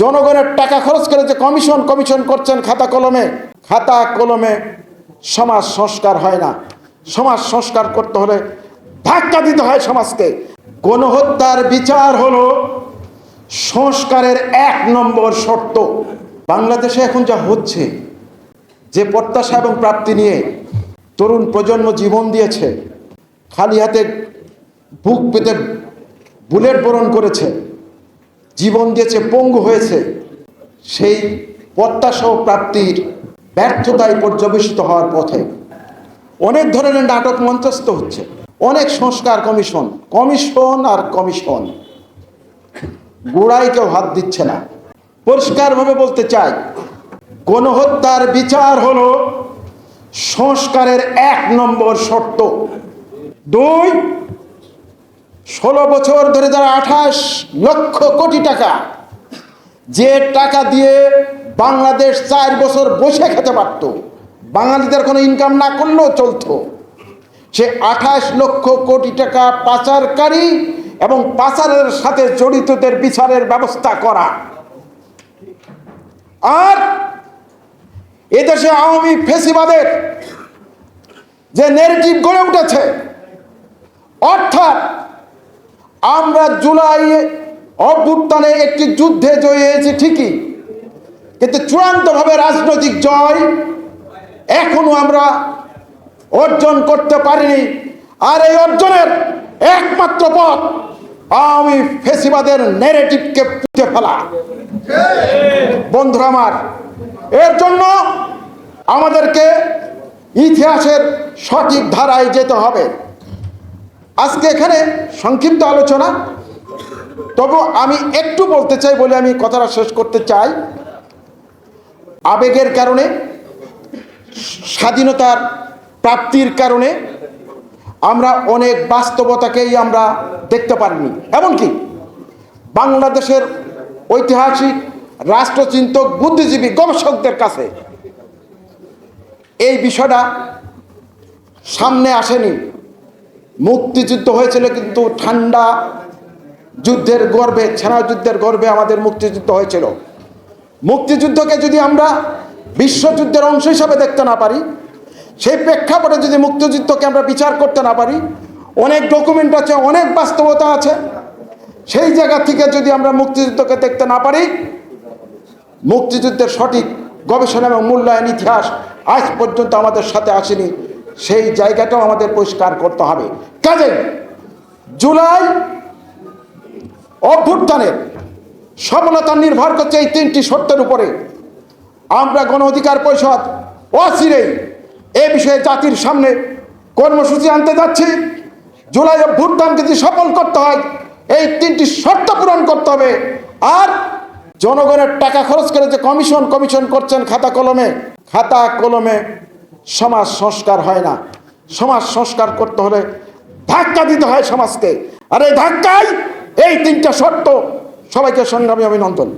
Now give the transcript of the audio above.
জনগণের টাকা খরচ করে যে কমিশন কমিশন করছেন খাতা কলমে খাতা কলমে সমাজ সংস্কার হয় না। সমাজ সংস্কার করতে হলে ধাক্কা দিতে হয় সমাজকে। গণহত্যার বিচার হলো সংস্কারের এক নম্বর শর্ত। বাংলাদেশে এখন যা হচ্ছে, যে প্রত্যাশা এবং প্রাপ্তি নিয়ে তরুণ প্রজন্ম জীবন দিয়েছে, খালি হাতে বুক পেতে বুলেট বরণ করেছে। জীবন দিয়েছে পঙ্গু হয়েছে, সেই প্রত্যাশা প্রাপ্তির ব্যর্থতায় পর্যবেসিত হওয়ার পথে। অনেক ধরনের নাটক মঞ্চস্থ হচ্ছে। অনেক সংস্কার কমিশন কমিশন আর কমিশন। গোড়ায় কেউ হাত দিচ্ছে না। পরিষ্কারভাবে বলতে চাই, গণহত্যার বিচার হলো সংস্কারের এক নম্বর শর্ত। দুই ষোলো বছর ধরে যারা আঠাশ লক্ষ কোটি টাকা যে টাকা দিয়ে বাংলাদেশ চার বছর বসে খেতে পারত, বাঙালিদের কোনো ইনকাম না করলেও চলতো। সে আঠাশ লক্ষ কোটি টাকা পাচারকারী এবং পাচারের সাথে জড়িতদের বিচারের ব্যবস্থা করা। আর এদেশে আওয়ামী ফেসিবাদের যে নেগেটিভ গড়ে উঠেছে, অর্থাৎ আমরা জুলাই অভ্যুত্থানে একটি যুদ্ধে জয়ী হয়েছি ঠিকই। কিন্তু চূড়ান্তভাবে রাজনৈতিক জয় এখনও আমরা অর্জন করতে পারিনি। আর এই অর্জনের একমাত্র পথ আওয়ামী ফেসিবাদের নেগেটিভকে পুঁতে ফেলা। বন্ধুরা আমার, এর জন্য আমাদেরকে ইতিহাসের সঠিক ধারায় যেতে হবে। আজকে এখানে সংক্ষিপ্ত আলোচনা। তবু আমি একটু বলতে চাই বলে আমি কথাটা শেষ করতে চাই। আবেগের কারণে, স্বাধীনতার প্রাপ্তির কারণে আমরা অনেক বাস্তবতাকেই আমরা দেখতে পারিনি। এমনকি বাংলাদেশের ঐতিহাসিক রাষ্ট্রচিন্তক বুদ্ধিজীবী গবেষকদের কাছে এই বিষয়টা সামনে আসেনি। মুক্তিযুদ্ধ হয়েছিল কিন্তু ঠান্ডা যুদ্ধের গর্বে, ছেনা যুদ্ধের গর্বে আমাদের মুক্তিযুদ্ধ হয়েছিল। মুক্তিযুদ্ধকে যদি আমরা বিশ্বযুদ্ধের অংশ হিসাবে দেখতে না পারি, সেই প্রেক্ষাপটে যদি মুক্তিযুদ্ধকে আমরা বিচার করতে না পারি, অনেক ডকুমেন্ট আছে, অনেক বাস্তবতা আছে, সেই জায়গা থেকে যদি আমরা মুক্তিযুদ্ধকে দেখতে না পারি, মুক্তিযুদ্ধের সঠিক গবেষণা এবং মূল্যায়ন ইতিহাস আজ পর্যন্ত আমাদের সাথে আসেনি, সেই জায়গাটাও আমাদের পরিষ্কার করতে হবে। কাজে জুলাই অভ্যুত্থানের সফলতা নির্ভর করছে এই তিনটি সত্যের উপরে। আমরা গণ অধিকার পরিষদ অচিরেই এ বিষয়ে জাতির সামনে কর্মসূচি আনতে যাচ্ছি। জুলাই অভ্যুত্থানকে যদি সফল করতে হয়, এই তিনটি শর্ত পূরণ করতে হবে। আর জনগণের টাকা খরচ করে যে কমিশন কমিশন করছেন খাতা কলমে খাতা কলমে সমাজ সংস্কার হয় না। সমাজ সংস্কার করতে হলে ধাক্কা দিতে হয় সমাজকে। আর এই ধাক্কায় এই তিনটা শর্ত সবাইকে সংগ্রামী অভিনন্দন।